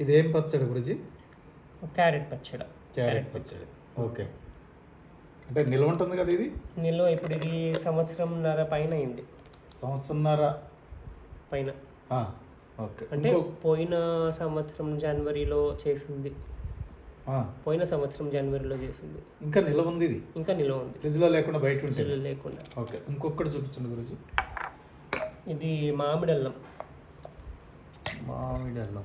ఇదేం పచ్చడి గురుజీ? క్యారెట్ పచ్చడి. క్యారెట్ పచ్చడి. ఓకే. అంటే నిల్వ ఉంటుంది కదా ఇది? నిల్వ ఇప్పుడు ఇది సంవత్సరంన్నర పైన అయింది. సంవత్సరంన్నర పైన. ఓకే. అంటే పోయిన సంవత్సరం జనవరిలో చేసింది. పోయిన సంవత్సరం జనవరిలో చేసింది. ఇంకా నిల్వ ఉంది ఇది? ఇంకా నిల్వ ఉంది. ఫ్రిడ్జ్లో లేకుండా బయట ఫ్రిడ్జ్లో లేకుండా. ఓకే. ఇంకొకటి చూపించండి గురుజీ. ఇది మామిడి అల్లం. మామిడి అల్లం.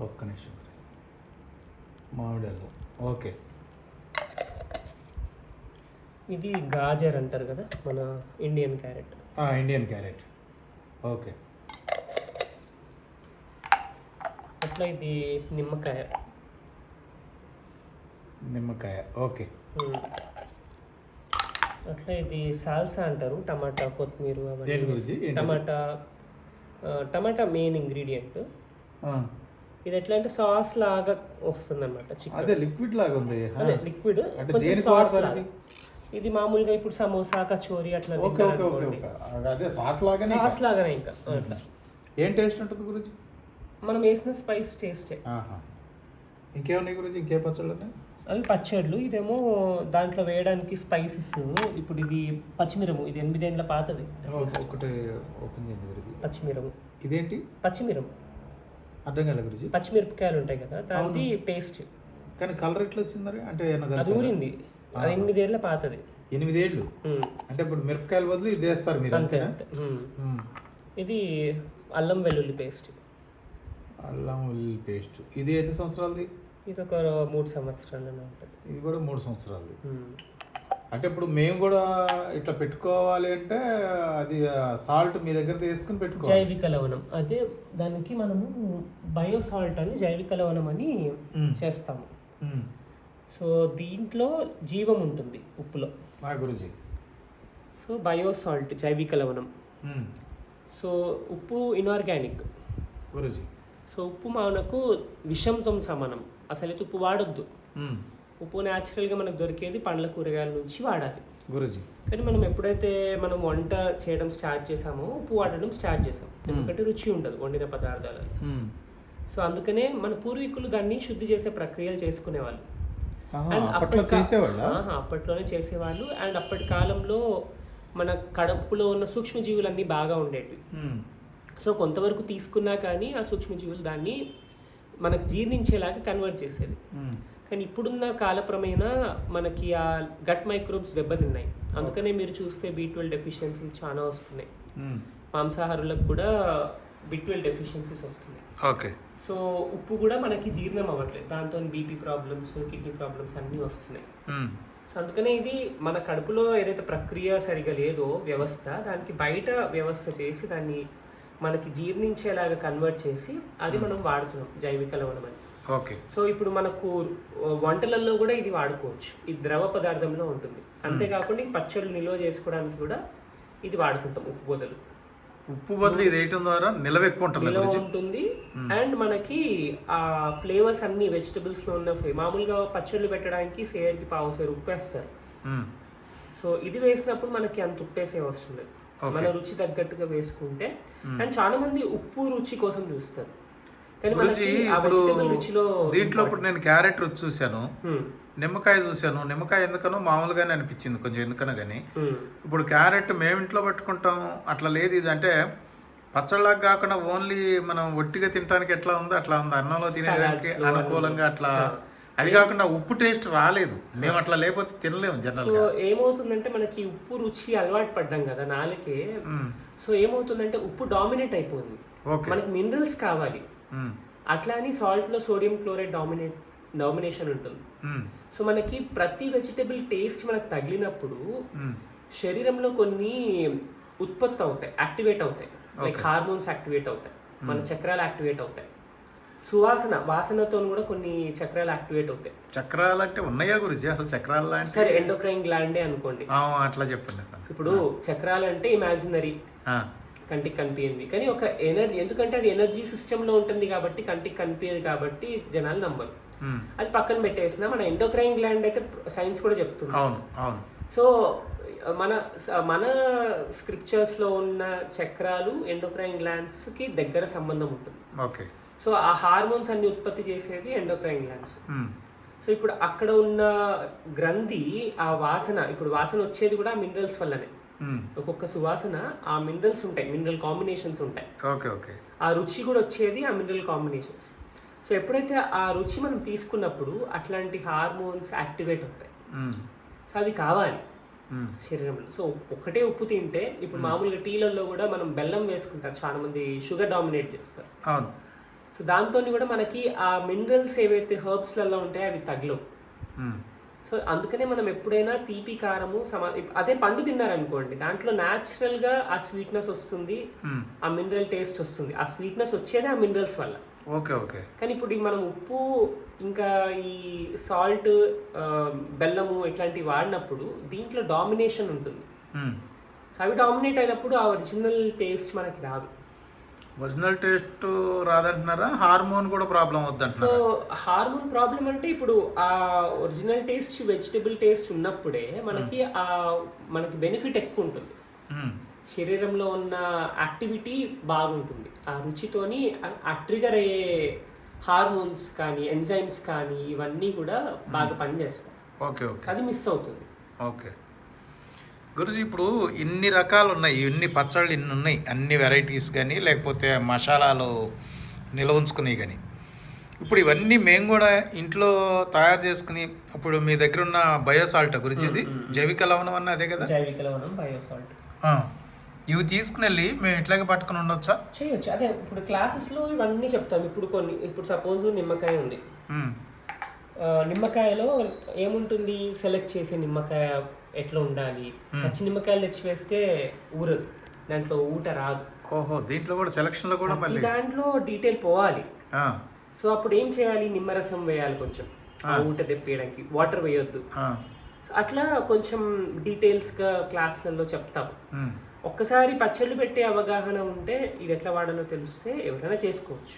ఒక్క నిమిషం. మామిడి అల్లం ఓకే. ఇది గాజర్ అంటారు కదా మన Indian carrot. Indian carrot. Okay. అట్లా ఇది నిమ్మకాయ. నిమ్మకాయ. ఓకే. అట్లా ఇది సాల్సా అంటారు టమాటా కొత్తిమీర. టమాటా టమాటా మెయిన్ ఇంగ్రీడియంట్. ఇది ఎట్లా అంటే సాస్ లాగా వస్తుంది అనమాట అదే లిక్విడ్ లాగా ఉంది. అదే లిక్విడ్ కొంచెం సాస్ లాగా. ఇది? మామూలుగా ఇప్పుడు సమోసా కచోరీ అట్లా ఓకే ఓకే ఓకే ఓకే. అదే సాస్ లాగానే సాస్ లాగానే ఇంకా అట్లా ఏం టేస్ట్ ఉంటుంది గురించి మనం వేసిన స్పైస్ టేస్టే. ఇంకేమున్నాయి గురించి ఇంకే పచ్చళ్ళు ఉన్నాయి అవి పచ్చళ్ళు ఇదేమో దాంట్లో వేయడానికి స్పైసెస్. ఇప్పుడు ఇది పచ్చిమిరము ఇది ఎనిమిదేండ్ల పాతది. ఒక- ఒకటి ఓపెన్ చేయండి పచ్చిమిరము. ఇదేంటి? పచ్చిమిరం అర్థం కాలే గురించి పచ్చిమిరపకాయలు ఉంటాయి కదా దానికి పేస్ట్. కానీ కలర్ ఎట్లా వచ్చింది మరి? అంటే అది? ఊరింది. అది ఎనిమిదేళ్ళ పాతది. ఎనిమిదేళ్ళు? ఉమ్. అంటే ఇప్పుడు మిరపకాయల బదులు ఇది వేస్తారు మీరు అంతే అంతే. ఇది అల్లం వెల్లుల్లి పేస్ట్. అల్లం ఉల్లి పేస్ట్. ఇది ఎన్ని సంవత్సరాలది? ఇది ఒక మూడు సంవత్సరాలనే ఉంటుంది. ఇది కూడా మూడు సంవత్సరాలది. అంటే ఇప్పుడు మేము కూడా ఇట్లా పెట్టుకోవాలి అంటే అది సాల్ట్ మీ దగ్గర తీసుకుని పెట్టుకోవాలి. జైవిక లవణం. అదే దానికి మనము బయోసాల్ట్ అని జైవిక లవణం అని. చేస్తాము. సో దీంట్లో జీవం ఉంటుంది ఉప్పులో. గురుజీ. సో బయోసాల్ట్ జైవిక లవణం. సో ఉప్పు ఇనార్గానిక్ గురుజీ. సో ఉప్పు మనకు విషంతో సమానం. అసలైతే ఉప్పు వాడొద్దు. ఉప్పు న్యాచురల్గా మనకు దొరికేది పండ్ల కూరగాయల నుంచి వాడాలి. గురుజీ. కానీ మనం ఎప్పుడైతే మనం వంట చేయడం స్టార్ట్ చేసామో ఉప్పు వాడడం స్టార్ట్ చేసాం ఎందుకంటే రుచి ఉండదు వండిన పదార్థాలలో ఉమ్. సో అందుకనే మన పూర్వీకులు దాన్ని శుద్ధి చేసే ప్రక్రియలు చేసుకునేవాళ్ళు. అప్పటి అప్పట్లోనే చేసేవాళ్ళు. అండ్ అప్పటి కాలంలో మన కడుపులో ఉన్న సూక్ష్మజీవులన్నీ బాగా ఉండేవి సో కొంతవరకు తీసుకున్నా కానీ ఆ సూక్ష్మజీవులు దాన్ని మనకు జీర్ణించేలాగా కన్వర్ట్ చేసేది. కానీ ఇప్పుడున్న కాలక్రమేణా మనకి ఆ గట్ మైక్రోబ్స్ దెబ్బతిన్నాయి. అందుకనే మీరు చూస్తే బీ ట్వెల్వ్ డెఫిషియన్సీలు చాలా వస్తున్నాయి. మాంసాహారులకు కూడా బీ ట్వెల్వ్ డెఫిషియన్సీస్ వస్తున్నాయి. ఓకే. సో ఉప్పు కూడా మనకి జీర్ణం అవ్వట్లేదు. దాంతో బీపీ ప్రాబ్లమ్స్ కిడ్నీ ప్రాబ్లమ్స్ అన్నీ వస్తున్నాయి. సో అందుకనే ఇది మన కడుపులో ఏదైతే ప్రక్రియ సరిగా లేదో వ్యవస్థ దానికి బయట వ్యవస్థ చేసి దాన్ని మనకి జీర్ణించేలాగా కన్వర్ట్ చేసి అది మనం వాడుతున్నాం జైవిక లవణం అని. ఓకే. సో ఇప్పుడు మనకు వంటలలో కూడా ఇది వాడుకోవచ్చు. ఇది ద్రవ పదార్థంలో ఉంటుంది. అంతేకాకుండా ఈ పచ్చళ్ళు నిల్వ చేసుకోవడానికి కూడా ఇది వాడుకుంటాం ఉప్పు బదులు. ఉప్పు బదులు ఇది వేయటం ద్వారా నిలవ ఎక్కువ ఉంటుంది నిల్వ ఉంటుంది. అండ్ మనకి ఆ ఫ్లేవర్స్ అన్ని వెజిటబుల్స్లో ఉన్న మామూలుగా పచ్చళ్ళు పెట్టడానికి సేరుకి పావు సేరు ఉప్పు వేస్తారు. సో ఇది వేసినప్పుడు మనకి అంత ఉప్పు వేసే అవసరం లేదు. మన రుచి తగ్గట్టుగా వేసుకుంటే. అండ్ చాలా మంది ఉప్పు రుచి కోసం చూస్తారు. గురుజీ ఇప్పుడు దీంట్లో ఇప్పుడు నేను క్యారెట్ రుచి చూశాను. నిమ్మకాయ చూశాను. నిమ్మకాయ ఎందుకనో మామూలుగానే అనిపించింది కొంచెం ఎందుకనో కానీ. ఇప్పుడు క్యారెట్ మేము ఇంట్లో పెట్టుకుంటాం. అట్లా లేదు ఇది. అంటే పచ్చళ్ళకి కాకుండా ఓన్లీ మనం ఒట్టిగా తినడానికి ఎట్లా ఉందో అట్లా ఉంది. అన్నంలో లో అనుకూలంగా అట్లా అది కాకుండా ఉప్పు టేస్ట్ రాలేదు. మేము అట్లా లేకపోతే తినలేము జనరల్ సో ఏమవుతుందంటే మనకి ఉప్పు రుచి అలవాటు పడ్డాం కదా నాలుకే. సో ఏమవుతుందంటే ఉప్పు డామినేట్ అయిపోయింది. ఓకే. మనకి మినరల్స్ కావాలి. అట్లా అని salt లో సోడియం క్లోరైడ్ డామినేట్ డామినేషన్ ఉంటుంది. మ్మ్. సో మనకి ప్రతి వెజిటబుల్ టేస్ట్ మనకు తగిలినప్పుడు మ్మ్. శరీరంలో కొన్ని ఉత్పత్తి అవుతాయి యాక్టివేట్ అవుతాయి. లైక్ హార్మోన్స్ యాక్టివేట్ అవుతాయి. మన చక్రాలు యాక్టివేట్ అవుతాయి. సువాసన వాసనతో కూడా కొన్ని చక్రాలు యాక్టివేట్ అవుతాయి. చక్రాలు అంటే ఉన్నాయా గురుజీ? అసలు చక్రాలు లాంటి సరే ఎండోక్రైన్ గ్లాండే అనుకోండి. అట్లా చెప్పండి ఇప్పుడు చక్రాలు అంటే ఇమాజినరీ. కంటికి కనిపించింది కానీ ఒక ఎనర్జీ ఎందుకంటే అది ఎనర్జీ సిస్టంలో ఉంటుంది కాబట్టి కంటికి కనిపించదు కాబట్టి జనాలు నమ్మరు. మ్మ్. అది పక్కన పెట్టేసిన మన ఎండోక్రైన్ గ్లాండ్ అయితే సైన్స్ కూడా చెప్తుంది. అవును అవును. సో మన మన స్క్రిప్చర్స్లో ఉన్న చక్రాలు ఎండోక్రైన్ గ్లాండ్స్కి దగ్గర సంబంధం ఉంటుంది. ఓకే. సో ఆ హార్మోన్స్ అన్ని ఉత్పత్తి చేసేది ఎండోక్రైన్ గ్లాండ్స్. సో ఇప్పుడు అక్కడ ఉన్న గ్రంథి ఆ వాసన ఇప్పుడు వాసన వచ్చేది కూడా మినరల్స్ వల్లనే. ఒక్కొక్క సువాసన ఆ మినరల్స్ ఉంటాయి మినరల్ కాంబినేషన్స్ ఉంటాయి. ఓకే ఓకే ఆ రుచి కూడా వచ్చేది ఆ మినరల్ కాంబినేషన్స్. సో ఎప్పుడైతే ఆ రుచి మనం తీసుకున్నప్పుడు అట్లాంటి హార్మోన్స్ యాక్టివేట్ అవుతాయి. మ్మ్. సో అవి కావాలి. మ్మ్. శరీరంలో. సో ఒక్కటే ఉప్పు తింటే ఇప్పుడు మామూలుగా టీలలో కూడా మనం బెల్లం వేసుకుంటారు. చాలా మంది షుగర్ డామినేట్ చేస్తారు. అవును. సో దాంతో కూడా మనకి ఆ మినరల్స్ ఏవైతే హర్బ్స్లలో ఉంటాయో అవి తగలవు మ్మ్. సో అందుకనే మనం ఎప్పుడైనా తీపి కారము సమా అదే పండు తిన్నారనుకోండి దాంట్లో న్యాచురల్గా ఆ స్వీట్నెస్ వస్తుంది. ఆ మినరల్ టేస్ట్ వస్తుంది. ఆ స్వీట్నెస్ వచ్చేదే ఆ మినరల్స్ వల్ల. Okay okay. కానీ ఇప్పుడు మనం ఉప్పు ఇంకా ఈ సాల్ట్ బెల్లము ఇట్లాంటివి వాడినప్పుడు దీంట్లో డామినేషన్ ఉంటుంది. సో అవి డామినేట్ అయినప్పుడు ఆ ఒరిజినల్ టేస్ట్ మనకి రాదు. ఒరిజినల్ టేస్ట్ రాదంటున్నారా? హార్మోన్ కూడా ప్రాబ్లం సో వద్దంటున్నారా హార్మోన్ ప్రాబ్లం అంటే ఇప్పుడు ఆ ఒరిజినల్ టేస్ట్ వెజిటబుల్ టేస్ట్ ఉన్నప్పుడే మనకి ఆ మనకి బెనిఫిట్ ఎక్కువ ఉంటుంది. శరీరంలో ఉన్న యాక్టివిటీ బాగుంటుంది. ఆ రుచితోని ట్రిగర్ అయ్యే హార్మోన్స్ కానీ ఎంజైమ్స్ కానీ ఇవన్నీ కూడా బాగా పనిచేస్తాయి. Okay okay. అది మిస్ అవుతుంది. ఓకే. గురుజీ ఇప్పుడు ఇన్ని రకాలు ఉన్నాయి ఇన్ని పచ్చళ్ళు ఇన్ని ఉన్నాయి అన్ని వెరైటీస్ కానీ లేకపోతే మసాలాలు నిల్వ ఉంచుకునేవి కానీ ఇప్పుడు ఇవన్నీ మేము కూడా ఇంట్లో తయారు చేసుకుని ఇప్పుడు మీ దగ్గర ఉన్న బయోసాల్ట్ గురించి జైవిక లవణం అన్న అదే కదా? జైవిక లవణం బయోసాల్ట్. ఇవి తీసుకుని వెళ్ళి మేము ఇట్లాగే పట్టుకుని ఉండొచ్చా? చేయొచ్చు. అదే ఇప్పుడు క్లాసెస్లో ఇవన్నీ చెప్తాం. ఇప్పుడు కొన్ని ఇప్పుడు సపోజ్ నిమ్మకాయ ఉంది. నిమ్మకాయలో ఏముంటుంది? సెలెక్ట్ చేసే నిమ్మకాయ ఎట్లా ఉండాలి? పచ్చి నిమ్మకాయలు తెచ్చి వేస్తే ఊరదు. దాంట్లో ఊట రాదు. ఓహో దీంట్లో కూడా సెలక్షన్లో కూడా ప్రతి మళ్ళీ దాంట్లో డీటెయిల్ పోవాలి. సో అప్పుడు ఏం చేయాలి? నిమ్మరసం వేయాలి కొంచెం. ఊట తెప్పేయడానికి. వాటర్ వేయొద్దు. సో అట్లా కొంచెం డీటెయిల్స్గా క్లాసులలో చెప్తాం. ఒక్కసారి పచ్చళ్ళు పెట్టే అవగాహన ఉంటే ఇది ఎట్లా వాడాలో తెలిస్తే ఎవరైనా చేసుకోవచ్చు.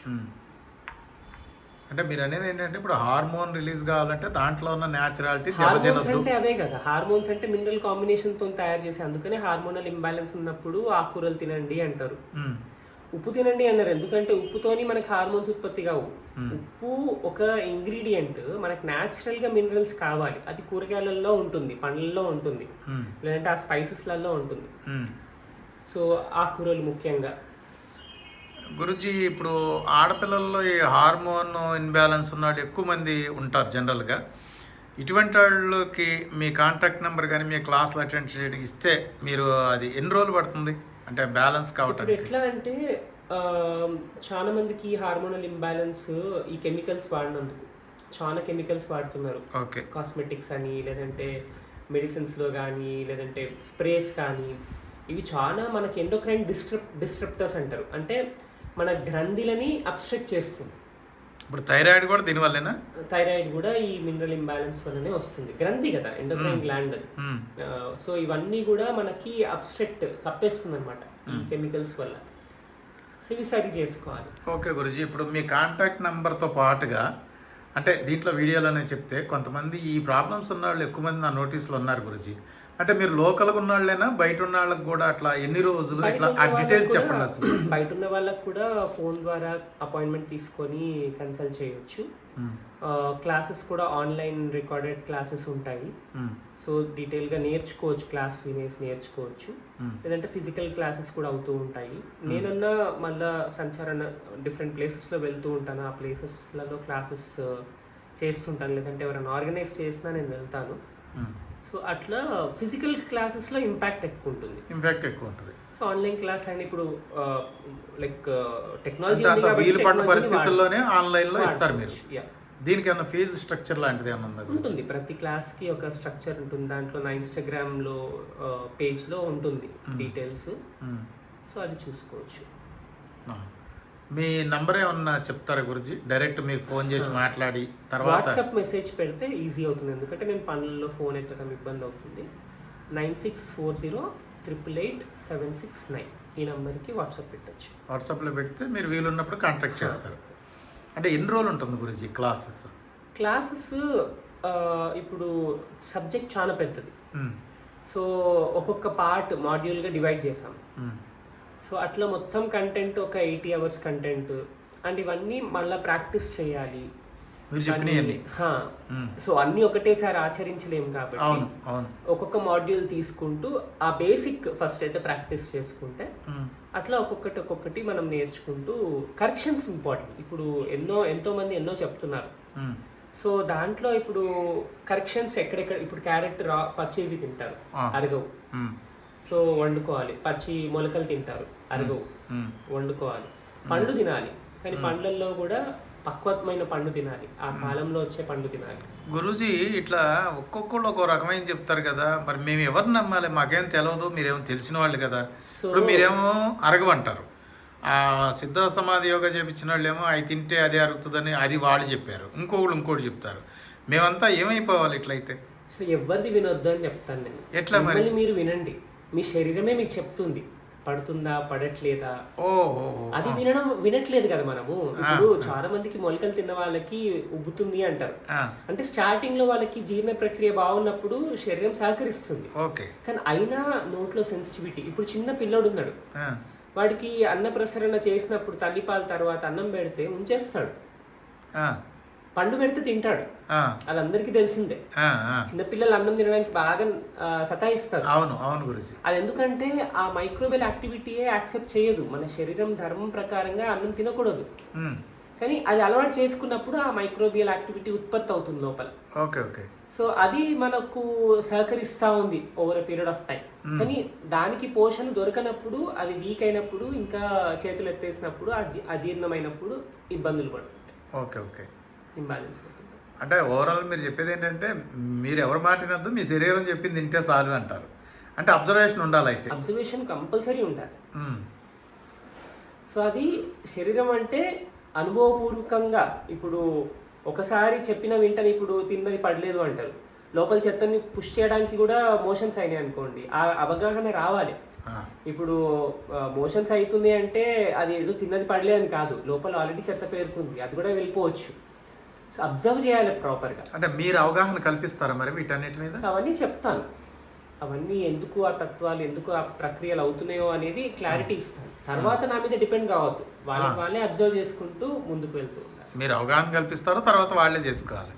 అంటే మీరు అనేది ఏంటంటే ఇప్పుడు హార్మోన్ రిలీజ్ కావాలంటే దాంట్లో ఉన్న న్యాచురాలిటీ దెబ్బతినొద్దు. అంటే అవే కదా. హార్మోన్స్ అంటే మినరల్ కాంబినేషన్తో తయారు చేసి అందుకనే హార్మోనల్ ఇంబ్యాలెన్స్ ఉన్నప్పుడు ఆకుకూరలు తినండి అంటారు. ఉప్పు తినండి అన్నారు. ఎందుకంటే ఉప్పుతోని మనకి హార్మోన్స్ ఉత్పత్తి కావు. ఉప్పు ఒక ఇంగ్రీడియంట్ మనకి న్యాచురల్గా మినరల్స్ కావాలి. అది కూరగాయలలో ఉంటుంది పండ్లలో ఉంటుంది. లేదంటే ఆ స్పైసెస్లలో ఉంటుంది. సో ఆకుకూరలు ముఖ్యంగా. గురుజీ ఇప్పుడు ఆడపిల్లల్లో ఈ హార్మోన్ ఇన్బ్యాలెన్స్ ఉన్నాడు ఎక్కువ మంది ఉంటారు జనరల్గా. ఇటువంటి వాళ్ళకి మీ కాంటాక్ట్ నెంబర్ కానీ మీ క్లాసులు అటెండ్ చేయడానికి ఇస్తే మీరు అది ఎన్ని రోజులు పడుతుంది? అంటే బ్యాలెన్స్ కావటానికి. ఎట్లా అంటే చాలా మందికి హార్మోనల్ ఇంబ్యాలెన్స్ ఈ కెమికల్స్ వాడినందుకు. చాలా కెమికల్స్ వాడుతున్నారు. ఓకే. కాస్మెటిక్స్ అని లేదంటే మెడిసిన్స్లో కానీ లేదంటే స్ప్రేస్ కానీ ఇవి చాలా మనకి ఎండోక్రైన్ డిస్ట్రప్ డిస్ట్రప్టర్స్ అంటారు. అంటే మన గ్రంథిలని అబ్స్ట్రక్ట్ చేస్తుంది. ఇప్పుడు థైరాయిడ్ కూడా దీనివల్లేనా? థైరాయిడ్ కూడా ఈ మినరల్ ఇంబ్యాలెన్స్ వల్లనే వస్తుంది. గ్రంథి కదా ఎండోక్రైన్ గ్లాండ్ అది ఉమ్. సో ఇవన్నీ కూడా మనకి అబ్స్ట్రక్ట్ కప్పేస్తుంది అనమాట కెమికల్స్ వల్ల. సో ఇవి సరి చేసుకోవాలి. ఓకే గురుజీ ఇప్పుడు మీ కాంటాక్ట్ నెంబర్తో పాటుగా అంటే దీంట్లో వీడియోలోనే చెప్తే కొంతమంది ఈ ప్రాబ్లమ్స్ ఉన్న వాళ్ళు ఎక్కువ మంది నా నోటీస్లో ఉన్నారు గురుజీ. అంటే మీరు లోకల్గా ఉన్న వాళ్ళైనా బయట ఉన్న వాళ్ళకి కూడా అట్లా ఎన్ని రోజులు ఇట్లా ఆ డీటెయిల్స్ చెప్పండి అసలు. బయట ఉన్న వాళ్ళకు కూడా ఫోన్ ద్వారా అపాయింట్మెంట్ తీసుకొని కన్సల్ట్ చేయొచ్చు. క్లాసెస్ కూడా ఆన్లైన్ రికార్డెడ్ క్లాసెస్ ఉంటాయి. సో డీటెయిల్గా నేర్చుకోవచ్చు క్లాస్ వినేసి నేర్చుకోవచ్చు. లేదంటే ఫిజికల్ క్లాసెస్ కూడా అవుతూ ఉంటాయి. నేనన్నా మళ్ళా సంచారణ డిఫరెంట్ ప్లేసెస్లో వెళ్తూ ఉంటాను. ఆ ప్లేసెస్లలో క్లాసెస్ చేస్తుంటాను. లేదంటే ఎవరైనా ఆర్గనైజ్ చేసినా నేను వెళ్తాను. సో అట్లా ఫిజికల్ క్లాసెస్లో ఇంపాక్ట్ ఎక్కువ ఉంటుంది. ఇంపాక్ట్ ఎక్కువ ఉంటుంది. సో ఆన్లైన్ క్లాస్ అయిన ఇప్పుడు లైక్ టెక్నాలజీ వీలు పడిన పరిస్థితుల్లోనే ఆన్లైన్లో ఇస్తారు మీరు. దీనికి ఏమన్నా ఫీజు స్ట్రక్చర్ లాంటిది ఏమన్నా ఉందా? ఉంటుంది. ప్రతి క్లాస్కి ఒక స్ట్రక్చర్ ఉంటుంది. దాంట్లో నా ఇన్స్టాగ్రామ్లో పేజ్లో ఉంటుంది డీటెయిల్స్. సో అది చూసుకోవచ్చు. మీ నంబర్ ఏమన్నా చెప్తారా గురుజీ? డైరెక్ట్ మీకు ఫోన్ చేసి మాట్లాడి తర్వాత వాట్సాప్ మెసేజ్ పెడితే ఈజీ అవుతుంది. ఎందుకంటే నేను పనుల్లో ఫోన్ ఎత్తడం ఇబ్బంది అవుతుంది. Nine six four zero triple eight seven six nine ఈ నెంబర్కి వాట్సాప్ పెట్టచ్చు. వాట్సాప్లో పెడితే మీరు వీలున్నప్పుడు కాంటాక్ట్ చేస్తారు. అంటే ఎన్ని రోజులు ఉంటుంది గురుజీ క్లాసెస్? క్లాసెస్ ఇప్పుడు సబ్జెక్ట్ చాలా పెద్దది. సో ఒక్కొక్క పార్ట్ మాడ్యూల్గా డివైడ్ చేసాం ఉమ్. సో అట్లా మొత్తం కంటెంట్ ఒక ఎయిటీ అవర్స్ కంటెంట్ అండ్ ఇవన్నీ మళ్ళీ ప్రాక్టీస్ చేయాలి మీరు చెప్పినవన్నీ. సో అన్నీ ఒకటేసారి ఆచరించలేము కాబట్టి ఒక్కొక్క మాడ్యూల్ తీసుకుంటూ ఆ బేసిక్ ఫస్ట్ అయితే ప్రాక్టీస్ చేసుకుంటే. అట్లా ఒక్కొక్కటి ఒక్కొక్కటి మనం నేర్చుకుంటూ కరెక్షన్స్ ఇంపార్టెంట్ ఇప్పుడు ఎన్నో ఎంతో మంది ఎన్నో చెప్తున్నారు. సో దాంట్లో ఇప్పుడు కరెక్షన్స్ ఎక్కడెక్కడ ఇప్పుడు క్యారెట్ రా పచ్చివి తింటారు. అరగవు. సో వండుకోవాలి. పచ్చి మొలకలు తింటారు అరగవు మ్మ్. వండుకోవాలి. పండ్లు తినాలి. కానీ పండ్లల్లో కూడా పక్వత్మైన పండు తినాలి. ఆ కాలంలో వచ్చే పండు తినాలి. గురూజీ ఇట్లా ఒక్కొక్కళ్ళు ఒక్కో రకమైన చెప్తారు కదా. మరి మేము ఎవరు నమ్మాలి? మాకేం తెలియదు మీరేమో తెలిసిన వాళ్ళు కదా. ఇప్పుడు మీరేమో అరగమంటారు ఆ సిద్ధ సమాధి యోగా చేపించిన వాళ్ళు ఏమో అవి తింటే అదే అరుగుతుందని అది వాళ్ళు చెప్పారు. ఇంకొకళ్ళు ఇంకోటి చెప్తారు. మేమంతా ఏమైపోవాలి ఇట్లయితే? సో ఎవరిది వినొద్దు అని చెప్తాను నేను. ఎట్లా మరి? మీరు వినండి. మీ శరీరమే మీకు చెప్తుంది. పడుతుందా పడట్లేదా? అది వినడం వినట్లేదు కదా మనము. ఇప్పుడు చాలా మందికి మొలకలు తిన్న వాళ్ళకి ఉబ్బుతుంది అంటారు. అంటే స్టార్టింగ్లో వాళ్ళకి జీర్ణ ప్రక్రియ బాగున్నప్పుడు శరీరం సహకరిస్తుంది. కానీ అయినా నోట్లో సెన్సిటివిటీ ఇప్పుడు చిన్న పిల్లోడు ఉన్నాడు. వాడికి అన్న ప్రసరణ చేసినప్పుడు తల్లిపాల తర్వాత అన్నం పెడితే ఉంచేస్తాడు. పండు పెడితే తింటాడు. అందరికీ తెలిసిందే. చిన్నపిల్లలు అన్నం తినడానికి బాగా సతాయిస్తారు. అవును అవును గురుజీ. అది ఎందుకంటే ఆ మైక్రోబెల్ యాక్టివిటీయే యాక్సెప్ట్ చేయదు. మన శరీరం ధర్మం ప్రకారంగా అన్నం తినకూడదు. కానీ అది అలవాటు చేసుకున్నప్పుడు ఆ మైక్రోబియల్ యాక్టివిటీ ఉత్పత్తి అవుతుంది లోపల. Okay okay. సో అది మనకు సహకరిస్తూ ఉంది ఓవర్ పీరియడ్ ఆఫ్ టైం కానీ దానికి పోషణ దొరకనప్పుడు అది వీక్ అయినప్పుడు ఇంకా చేతులు ఎత్తేసినప్పుడు అజీ అజీర్ణమైనప్పుడు ఇబ్బందులు పడుతుంటాయి. Okay okay. ఇంబ్యాలెన్స్ అవుతుంది అంటే ఓవరాల్ మీరు చెప్పేది ఏంటంటే మీరు ఎవరు మాటినద్దు మీ శరీరం చెప్పింది తింటే చాలు అంటారు. అంటే అబ్జర్వేషన్ ఉండాలి అయితే. అబ్జర్వేషన్ కంపల్సరీ ఉండాలి. సో అది శరీరం అంటే అనుభవపూర్వకంగా ఇప్పుడు ఒకసారి చెప్పిన వెంటనే ఇప్పుడు తిన్నది పడలేదు అంటారు. లోపల చెత్తని పుష్ చేయడానికి కూడా మోషన్స్ అయినాయి అనుకోండి. ఆ అవగాహన రావాలి. ఇప్పుడు మోషన్స్ అవుతుంది అంటే అది ఏదో తిన్నది పడలే అని కాదు. లోపల ఆల్రెడీ చెత్త పేరుకుంది. అది కూడా వెళ్ళిపోవచ్చు. అబ్జర్వ్ చేయాలి ప్రాపర్గా అంటే మీరు అవగాహన కల్పిస్తారా మరి వీటన్నిటి మీద? అవన్నీ చెప్తాను. అవన్నీ ఎందుకు ఆ తత్వాలు ఎందుకు ఆ ప్రక్రియలు అవుతున్నాయో అనేది క్లారిటీ ఇస్తాను. తర్వాత నా మీద డిపెండ్ కావద్దు. వాళ్ళకి వాళ్ళే అబ్జర్వ్ చేసుకుంటూ ముందుకు వెళ్తూ మీరు అవగాహన కల్పిస్తారు తర్వాత వాళ్ళే చేసుకోవాలి.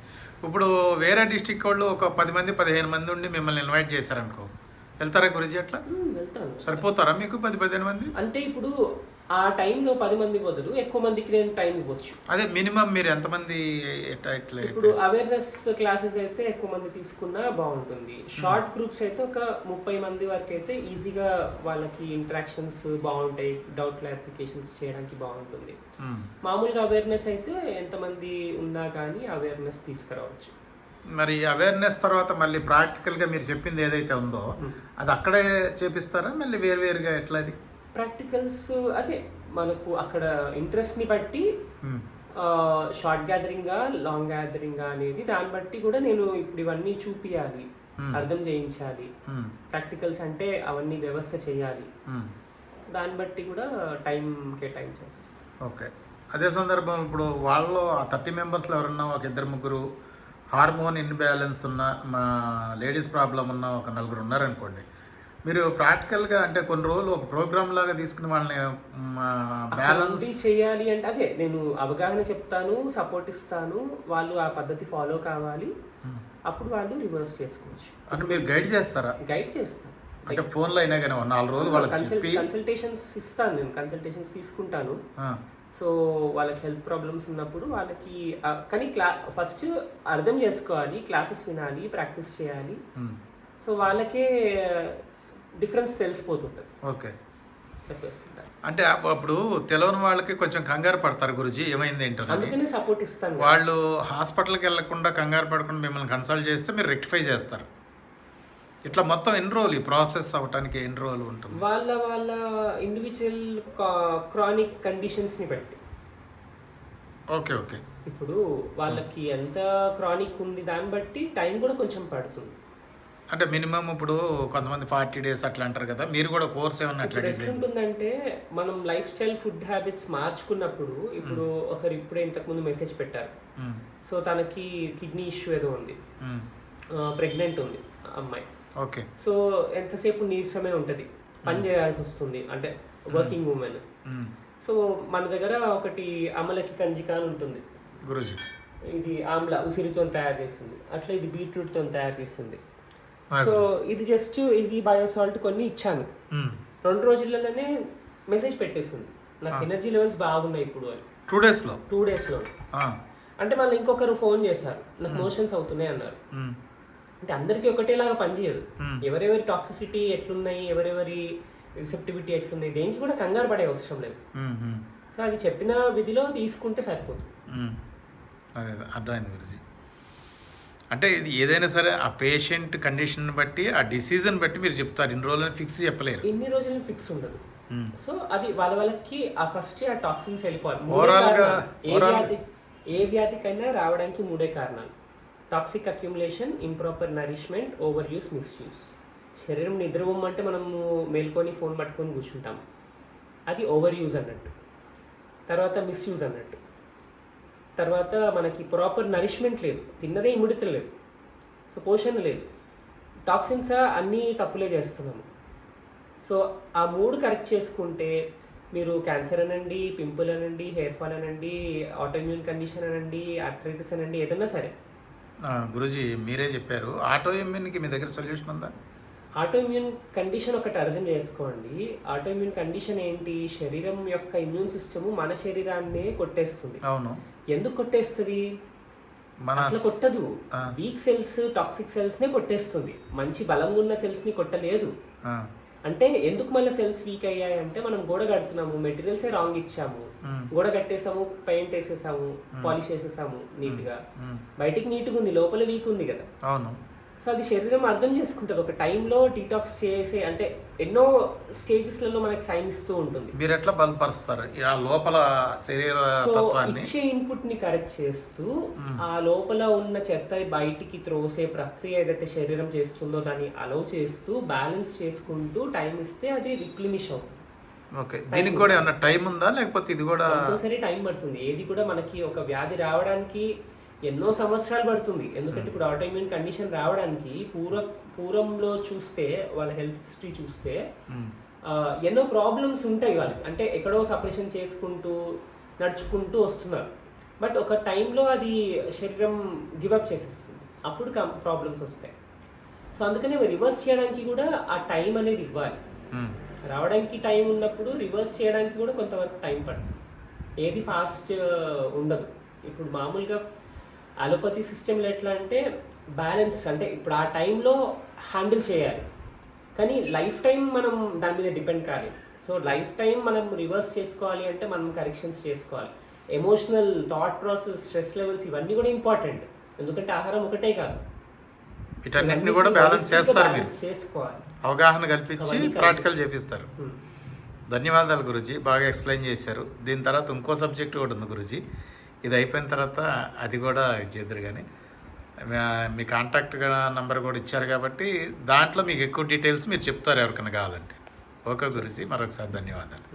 ఇప్పుడు వేరే డిస్టిక్ వాళ్ళు ఒక పది మంది పదిహేను మంది ఉండి మిమ్మల్ని ఇన్వైట్ చేశారనుకో వెళ్తారా గురుజీ అట్లా? మ్మ్, వెళ్తాను. సరిపోతారా మీకు పది పదిహేను మంది? అంటే ఇప్పుడు ఆ టైంలో పది మంది బదులు ఎక్కువ మందికి నేను టైం ఇవ్వచ్చు. అదే మినిమం మీరు ఎంతమంది? ఇప్పుడు అవేర్నెస్ క్లాసెస్ అయితే ఎక్కువ మంది తీసుకున్నా బాగుంటుంది. షార్ట్ గ్రూప్స్ అయితే ఒక ముప్పై మంది వరకు అయితే ఈజీగా వాళ్ళకి ఇంటరాక్షన్స్ బాగుంటాయి డౌట్ క్లారిఫికేషన్స్ చేయడానికి బాగుంటుంది. ఉమ్. మామూలుగా అవేర్నెస్ అయితే ఎంతమంది ఉన్నా కానీ అవేర్నెస్ తీసుకురావచ్చు. మరి అవేర్నెస్ తర్వాత మళ్ళీ ప్రాక్టికల్గా మీరు చెప్పింది ఏదైతే ఉందో అది అక్కడే చేపిస్తారా? మళ్ళీ వేరువేరుగా ఎట్లా అది? ప్రాక్టికల్స్ అదే మనకు అక్కడ ఇంట్రెస్ట్ని బట్టి ఉమ్. షార్ట్ గ్యాదరింగా లాంగ్ గ్యాదరింగా అనేది దాన్ని బట్టి కూడా నేను ఇప్పుడు ఇవన్నీ చూపియాలి Hmm. అర్థం చేయించాలి ఉమ్. ప్రాక్టికల్స్ అంటే అవన్నీ వ్యవస్థ చేయాలి. దాన్ని బట్టి కూడా టైం కేటాయించాల్సి వస్తుంది ఓకే అదే సందర్భం ఇప్పుడు వాళ్ళు ఆ థర్టీ మెంబర్స్లో ఎవరన్నా ఒక ఇద్దరు ముగ్గురు హార్మోన్ ఇన్బ్యాలెన్స్ ఉన్న మా లేడీస్ ప్రాబ్లం ఉన్న ఒక నలుగురు ఉన్నారనుకోండి మీరు ప్రాక్టికల్గా అంటే కొన్ని రోజులు ఒక ప్రోగ్రామ్ లాగా తీసుకుని వాళ్ళని బ్యాలెన్స్ చేయాలి అంటే అదే నేను అవగాహన చెప్తాను సపోర్ట్ ఇస్తాను వాళ్ళు ఆ పద్ధతి ఫాలో కావాలి. అప్పుడు వాళ్ళు రివర్స్ చేసుకోవచ్చు. అంటే మీరు గైడ్ చేస్తారా? గైడ్ చేస్తాను. అంటే ఫోన్లో అయినా కానీ నాలుగు రోజులు వాళ్ళకి చెప్పి కన్సల్టేషన్స్ ఇస్తాను నేను కన్సల్టేషన్స్ తీసుకుంటాను. సో వాళ్ళకి హెల్త్ ప్రాబ్లమ్స్ ఉన్నప్పుడు వాళ్ళకి కానీ క్లా ఫస్ట్ అర్థం చేసుకోవాలి క్లాసెస్ వినాలి ప్రాక్టీస్ చేయాలి. సో వాళ్ళకే డిఫరెన్స్ తెలిసిపోతుంటుంది. ఓకే. చెప్పేస్తుంటారు అంటే అప్- అప్పుడు తెలియని వాళ్ళకి కొంచెం కంగారు పడతారు గురుజీ ఏమైంది ఏంటో. అందుకనే సపోర్ట్ ఇస్తాను. వాళ్ళు హాస్పిటల్కి వెళ్ళకుండా కంగారు పడకుండా మిమ్మల్ని కన్సల్ట్ చేస్తే మీరు రెక్టిఫై చేస్తారు. ఇట్లా మొత్తం ఎన్ని రోజులు ఈ ప్రాసెస్ అవ్వటానికి ఎన్ని రోజులు ఉంటుంది? వాళ్ళ వాళ్ళ ఇండివిజువల్ క్రానిక్ కండిషన్స్ని బట్టి. Okay okay. ఇప్పుడు వాళ్ళకి ఎంత క్రానిక్ ఉంది దాన్ని బట్టి టైం కూడా కొంచెం పడుతుంది. అంటే మినిమం ఇప్పుడు కొంతమంది ఫార్టీ డేస్ అట్లా అంటారు కదా మీరు కూడా కోర్స్ ఏమన్నా అట్లా ఎట్లుంటుందంటే మనం లైఫ్ స్టైల్ ఫుడ్ హ్యాబిట్స్ మార్చుకున్నప్పుడు ఇప్పుడు ఒకరు ఇప్పుడే ఇంతకుముందు మెసేజ్ పెట్టారు. సో తనకి కిడ్నీ ఇష్యూ ఏదో ఉంది. ప్రెగ్నెంట్ ఉంది అమ్మాయి. ఓకే. సో ఎంతసేపు నీరసమే ఉంటుంది. పని చేయాల్సి వస్తుంది. అంటే వర్కింగ్ ఉమెన్ సో మన దగ్గర ఒకటి అమలకి కంజిక అని ఉంటుంది. గురుజీ. ఇది ఆమ్ల ఉసిరితో తయారు చేస్తుంది. అట్లా ఇది బీట్రూట్తో తయారు చేస్తుంది. సో ఇది జస్ట్ ఇవి బయోసాల్ట్ కొన్ని ఇచ్చాను. మ్మ్. రెండు రోజులలోనే మెసేజ్ పెట్టేస్తుంది నాకు ఎనర్జీ లెవెల్స్ బాగున్నాయి ఇప్పుడు అని. టూ డేస్లో టూ డేస్లో అంటే మళ్ళీ ఇంకొకరు ఫోన్ చేశారు. నాకు మోషన్స్ అవుతున్నాయి అన్నారు. మ్మ్. అంటే అందరికీ ఒకటేలాగా పనిచేయదు. ఎవరెవరి టాక్సిసిటీ ఎట్లున్నాయి ఎవరెవరి రిసెప్టివిటీ ఎట్లున్నాయి దేనికి కూడా కంగారు పడే అవసరం లేదు. సో అది చెప్పిన విధిలో తీసుకుంటే సరిపోతుంది. అదే అర్థమైంది గురుజీ. అంటే ఇది ఏదైనా సరే ఆ పేషెంట్ కండిషన్ బట్టి ఆ డిసీజన్ బట్టి మీరు చెప్తారు. ఇన్ని రోజులని ఫిక్స్ చెప్పలేరు. ఇన్ని రోజులు ఫిక్స్ ఉండదు. మ్మ్. సో అది వాళ్ళ వాళ్ళకి ఆ ఫస్ట్ ఆ టాక్సిన్స్ వెళ్ళిపోవాలి. ఏ వ్యాధికైనా రావడానికి మూడే కారణాలు. Toxic accumulation improper nourishment over use misuse శరీరం నిద్రపోమంటే మనము మేల్కొని ఫోన్ పట్టుకొని కూర్చుంటాం. అది ఓవర్ యూజ్ అన్నట్టు. తర్వాత మిస్యూజ్ అన్నట్టు. తర్వాత మనకి ప్రాపర్ నరిష్మెంట్ లేదు. తిన్నదే ఇముడిత లేదు. సో పోషణ లేదు. టాక్సిన్స్ అన్నీ తప్పులే చేస్తున్నాము. సో ఆ మూడు కరెక్ట్ చేసుకుంటే మీరు క్యాన్సర్ అనండి పింపుల్ అనండి హెయిర్ ఫాల్ అనండి ఆటోఇమ్యూన్ కండిషన్ అనండి ఆర్థరైటిస్ అనండి ఏదన్నా సరే. గురుజీ మీరే చెప్పారు. ఆటోఇమ్యూన్కి మీ దగ్గర సొల్యూషన్ ఉందా? ఆటోఇమ్యూన్ కండిషన్ ఒకటి అర్థం చేసుకోండి. ఆటోఇమ్యూన్ కండిషన్ ఏంటి? శరీరం యొక్క ఇమ్యూన్ సిస్టమ్ మన శరీరాన్నే కొట్టేస్తుంది. అవును. ఎందుకు కొట్టేస్తుంది? మన అట్లా కొట్టదు. వీక్ సెల్స్ టాక్సిక్ సెల్స్ నే కొట్టేస్తుంది. మంచి బలంగా ఉన్న సెల్స్ని కొట్టలేదు అంటే ఎందుకు మళ్ళీ సెల్స్ వీక్ అయ్యాయి అంటే మనం గోడ కడుతున్నాము మెటీరియల్స్ రాంగ్ ఇచ్చాము. గోడ కట్టేసాము పెయింట్ వేసేసాము పాలిష్ వేసేసాము నీట్గా. బయటికి నీట్గా ఉంది లోపల వీక్ ఉంది కదా. అవును. సో అది శరీరం అర్థం చేసుకుంటుంది. ఒక టైంలో డీటాక్స్ చేసే అంటే ఎన్నో స్టేజెస్లలో మనకి సైన్ ఇస్తూ ఉంటుంది. మీరు ఎట్లా బలపరుస్తారు? ఆ లోపల శరీర ఇచ్చే ఇన్పుట్ని కరెక్ట్ చేస్తూ ఆ లోపల ఉన్న చెత్త బయటికి త్రోసే ప్రక్రియ ఏదైతే శరీరం చేస్తుందో దాన్ని అలౌ చేస్తూ బ్యాలెన్స్ చేసుకుంటూ టైం ఇస్తే అది రిప్లినిష్ అవుతుంది. ఓకే. దీనికి కూడా ఏమన్నా టైం ఉందా? లేకపోతే ఇది కూడా కంపల్సరీ టైం పడుతుంది. ఏది కూడా మనకి ఒక వ్యాధి రావడానికి ఎన్నో సంవత్సరాలు పడుతుంది. ఎందుకంటే ఇప్పుడు ఆటోఇమ్యూన్ కండిషన్ రావడానికి పూర్వ పూర్వంలో చూస్తే వాళ్ళ హెల్త్ హిస్టరీ చూస్తే. ఆ, ఎన్నో ప్రాబ్లమ్స్ ఉంటాయి వాళ్ళకి. అంటే ఎక్కడో సపరేషన్ చేసుకుంటూ నడుచుకుంటూ వస్తున్నారు. బట్ ఒక టైంలో అది శరీరం గివప్ చేసేస్తుంది. అప్పుడు ప్రాబ్లమ్స్ వస్తాయి. సో అందుకని రివర్స్ చేయడానికి కూడా ఆ టైం అనేది ఇవ్వాలి. మ్మ్. రావడానికి టైం ఉన్నప్పుడు రివర్స్ చేయడానికి కూడా కొంతవరకు టైం పడుతుంది. ఏది ఫాస్ట్ ఉండదు. ఇప్పుడు మామూలుగా అలోపతి సిస్టంలో ఎట్లా అంటే బ్యాలెన్స్ అంటే ఇప్పుడు ఆ టైంలో హ్యాండిల్ చేయాలి. కానీ లైఫ్ టైం మనం దాని మీద డిపెండ్ కాలేదు సో లైఫ్ టైం మనం రివర్స్ చేసుకోవాలి అంటే మనం కరెక్షన్స్ చేసుకోవాలి. Emotional thought process stress levels ఇవన్నీ కూడా ఇంపార్టెంట్ ఎందుకంటే ఆహారం ఒకటే కాదు. వీటన్నిటిని కూడా బ్యాలెన్స్ చేస్తారు మీరు. చేసుకోవాలి. అవగాహన కల్పించి ప్రాక్టికల్ చేపిస్తారు. Hmm. ధన్యవాదాలు గురుజీ బాగా ఎక్స్ప్లెయిన్ చేశారు. దీని తర్వాత ఇంకో సబ్జెక్ట్ కూడా ఉంది గురుజీ. ఇది అయిపోయిన తర్వాత అది కూడా చేద్దరు కానీ మీ కాంటాక్ట్ నెంబర్ కూడా ఇచ్చారు కాబట్టి దాంట్లో మీకు ఎక్కువ డీటెయిల్స్ మీరు చెప్తారు ఎవరికైనా కావాలంటే. ఓకే గురుజీ మరొకసారి ధన్యవాదాలు.